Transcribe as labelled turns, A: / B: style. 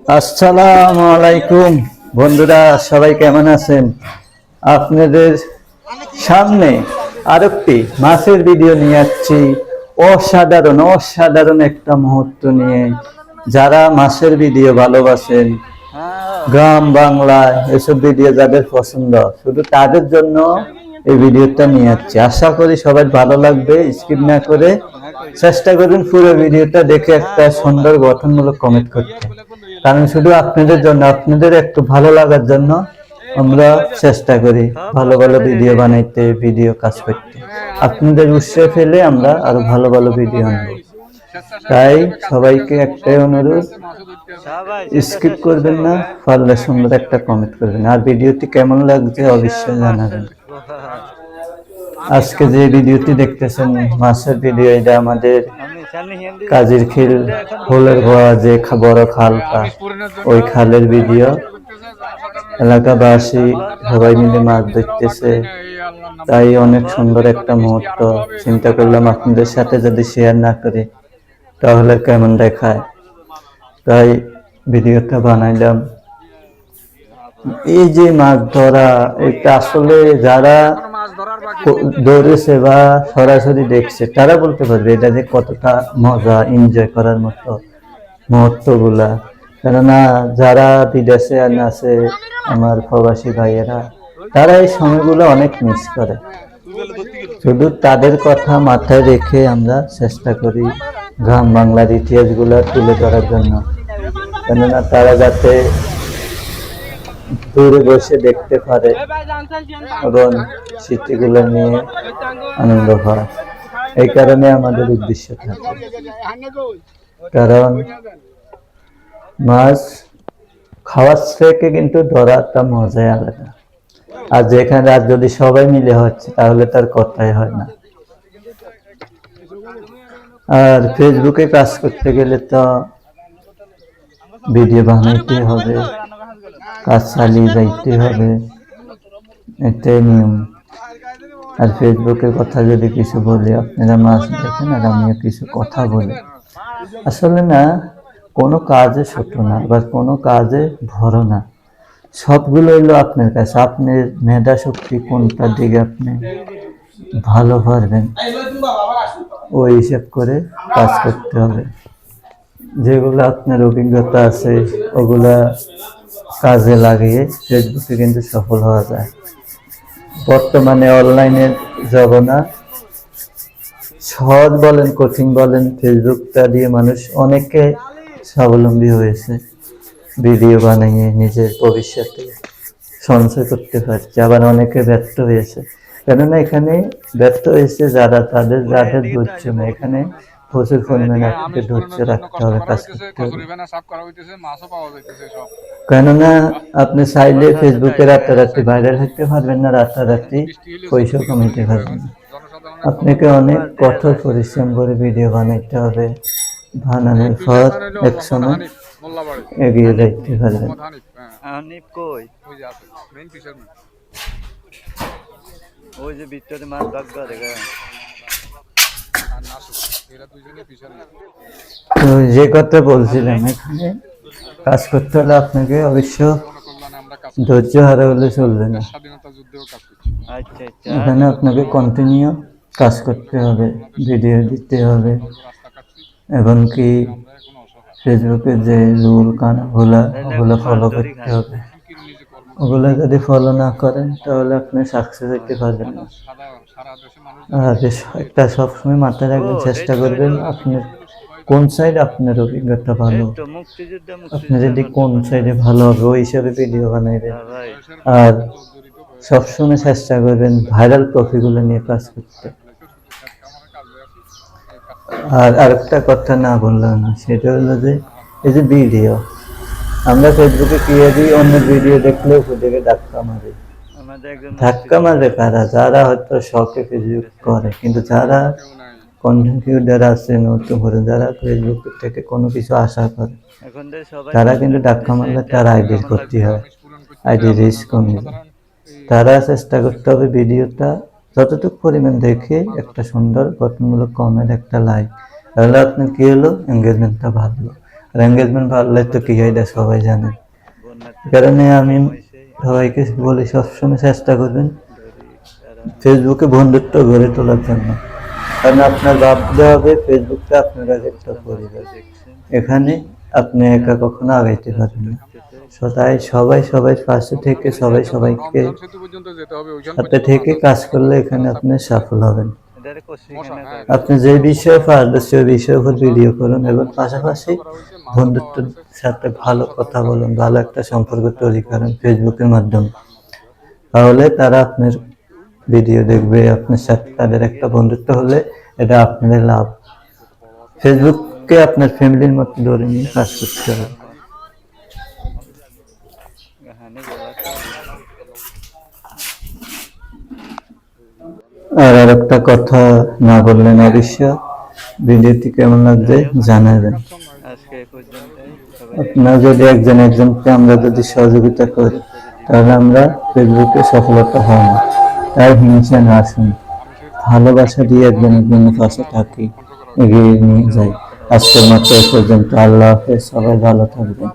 A: আসসালামু আলাইকুম। বন্ধুরা, সবাই কেমন আছেন? আপনাদের সামনে আরেকটি মাছের ভিডিও নিয়ে যাচ্ছি অসাধারণ অসাধারণ একটা মুহূর্ত নিয়ে। যারা মাছের ভিডিও ভালোবাসেন, গ্রাম বাংলায় এসব ভিডিও যাদের পছন্দ, শুধু তাদের জন্য এই ভিডিওটা নিয়ে যাচ্ছি আশা করি সবাই ভালো লাগবে স্কিপ না করে চেষ্টা করুন পুরো ভিডিওটা দেখে একটা সুন্দর গঠনমূলক কমেন্ট করতে। কারণ শুধু আপনাদের জন্য, আপনাদের একটু ভালো লাগার জন্য আমরা চেষ্টা করি ভালো ভালো ভিডিও বানাইতে ভিডিও কাজ করতে। আপনাদের উৎসাহ ফেলে আমরা আরও ভালো ভালো ভিডিও আনব। তাই সবাইকে একটাই অনুরোধ স্কিপ করবেন না, পারলে সুন্দর একটা কমেন্ট করবেন। আর ভিডিওটি কেমন লাগছে অবশ্যই জানাবেন। আজকে যে ভিডিওটি দেখতেছেন মাছের ভিডিও এটা আমাদের কাজীর খিল হোলের গোয়া যে বড় খালটা, ওই খালের ভিডিও। এলাকাবাসী সবাই মিলে মাছ ধরতেছে। তাই অনেক সুন্দর একটা মুহূর্ত। চিন্তা করলাম আপনাদের সাথে যদি শেয়ার না করি, তাহলে কেমন দেখায়? তাই ভিডিওটা বানাইলাম। এই যে মাছ ধরা এটা আসলে যারা ক- দৌড়েছে বা সরাসরি দেখছে, তারা বলতে পারবে এটা যে কতটা মজা এনজয় করার মতো মুহূর্তগুলা কেননা যারা বিদেশে আছে আমার প্রবাসী ভাইয়েরা, তারা এই সময়গুলো অনেক মিস করে। শুধু তাদের কথা মাথায় রেখে আমরা চেষ্টা করি গ্রাম বাংলার ইতিহাসগুলো তুলে ধরার জন্য। কেননা তারা যাতে দূরে বসে দেখতে পারে এবং স্মৃতিগুলো নিয়ে আনন্দ হয়। এই কারণে আমাদের উদ্দেশ্য থাকে। কারণ মাছ খাওয়ার থেকে কিন্তু ধরাটা মজাই আলাদা। আর যেখানে আর যদি সবাই মিলে হচ্ছে, তাহলে তার কথাই হয় না। আর ফেসবুকে কাজ করতে গেলে তো ভিডিও বানাইতে হবে। কাজ চালিয়ে যাইতে হবে। এটাই নিয়ম। আর ফেসবুকের কথা যদি কিছু বলি, আপনারা মাছ দেখেন আর আমিও কিছু কথা বলি। আসলে না, কোনো কাজে ছোট না বা কোনো কাজে ভরো না। সবগুলো হইল আপনার কাছে। আপনার মেধা শক্তি কোনটার দিকে আপনি ভালো পারবেন, ওই হিসাব করে কাজ করতে হবে। যেগুলো আপনার অভিজ্ঞতা আছে, ওগুলা কাজে লাগিয়ে ফেসবুকে কিন্তু সফল হওয়া যায়। বর্তমানে অনলাইনের জগনা সহজ বলেন, কঠিন বলেন, ফেসবুকটা দিয়ে মানুষ অনেকে স্বাবলম্বী হয়েছে। ভিডিও বানিয়ে নিজের ভবিষ্যতে সঞ্চয় করতে পারছে, আবার অনেকে ব্যর্থ হয়েছে। কেননা এখানে ব্যর্থ হয়েছে যারা, তাদের যাদের না এখানে প্রচুর পরিমাণে আপনাকে ধৈর্য রাখতে হবে কাজ করতে হবে। কেননা আপনি চাইলে ফেসবুকে রাতারাতি ভাইরাল হতে পারবেন না রাতারাতি পয়সা কমাইতে পারবেন। না আপনাকে অনেক কঠোর পরিশ্রম করে ভিডিও বানাইতে হবে। বানানোর পর এক সময় এগিয়ে যাইতে পারবেন।
B: কই? ওই যে ভিতরে মাছ ভাগ করে
A: যে কথা বলছিলাম এখানে কাজ করতে হলে আপনাকে অবশ্য ধৈর্য হারা হলে চলবে না।
B: আচ্ছা আচ্ছা।
A: এখানে আপনাকে কন্টিনিউ কাজ করতে হবে ভিডিও দিতে হবে এমনকি ফেসবুকে যে রুল কানাগুলা ওগুলো ফলো করতে হবে। ওগুলো যদি ফলো না করেন তাহলে আপনি সাকসেস হতে পারবেন না। আর একটা সবসময় মাথায় রাখবেন চেষ্টা করবেন আপনার কোন সাইড আপনার অভিজ্ঞতা ভালো। আপনি যদি কোন সাইডে ভালো হবে ওই হিসাবে ভিডিও বানাইবেন। আর সবসময় চেষ্টা করবেন ভাইরাল কপিগুলো নিয়ে কাজ করতে। আর আরেকটা কথা না বললাম না সেটা হলো যে এই যে ভিডিও আমরা ফেসবুকে কি দিই অন্য ভিডিও দেখলেও ওদেরকে ধাক্কা মারি। ধাক্কা মারে কারা? যারা হয়তো শখে ফেসবুক করে কিন্তু যারা কন্টেন্ট ক্রিয়েটার আছে নতুন করে যারা ফেসবুক থেকে কোনো কিছু আশা করে তারা কিন্তু ধাক্কা মারলে তার আইডির ক্ষতি হয়। আইডি রিস্ক কমে যায়। তারা চেষ্টা করতে হবে ভিডিওটা যতটুকু পরিমাণ দেখে একটা সুন্দর গঠনমূলক কমেন্ট একটা লাইক তাহলে আপনার কি হলো? এঙ্গেজমেন্টটা ভালো আর এঙ্গেজমেন্ট বাড়লে তো কি হয়, এটা সবাই এই কারণে আমি সবাইকে বলি, সবসময় চেষ্টা করবেন ফেসবুকে বন্ধুত্ব গড়ে তোলার জন্য। কারণ আপনার ভাবতে হবে ফেসবুকটা আপনার আগে এখানে আপনি একা কখনো আগাইতে পারবেন না। সবাই সবাই সবাই পাশে থেকে সবাই সবাইকে সাথে থেকে কাজ করলে এখানে আপনি সফল হবেন। আপনি যে বিষয়ে পারদর্শী ওই বিষয়ের উপর ভিডিও করুন এবং পাশাপাশি বন্ধুত্বের সাথে ভালো কথা বলুন, ভালো একটা সম্পর্ক তৈরি করেন ফেসবুকের মাধ্যমে। তাহলে তারা আপনার ভিডিও দেখবে, আপনার সাথে তাদের একটা বন্ধুত্ব হলে এটা আপনাদের লাভ। ফেসবুককে আপনার ফ্যামিলির মতো ধরে নিয়ে কাজ করতে হবে। আর আর একটা কথা না বললেন অবশ্য ভিডিওটি কেমন লাগবে জানাবেন
B: আজকে এই পর্যন্তই সবাই
A: আপনার যদি একজন একজনকে আমরা যদি সহযোগিতা করি, তাহলে আমরা ফেসবুকে সফলতা হব না। তাই হিংসা না আসুন ভালোবাসা দিয়ে একজন একজনের কাছে থাকি, এগিয়ে নিয়ে যাই। আজকের মতো এ পর্যন্ত। আল্লাহ হাফেজ। সবাই ভালো থাকবেন।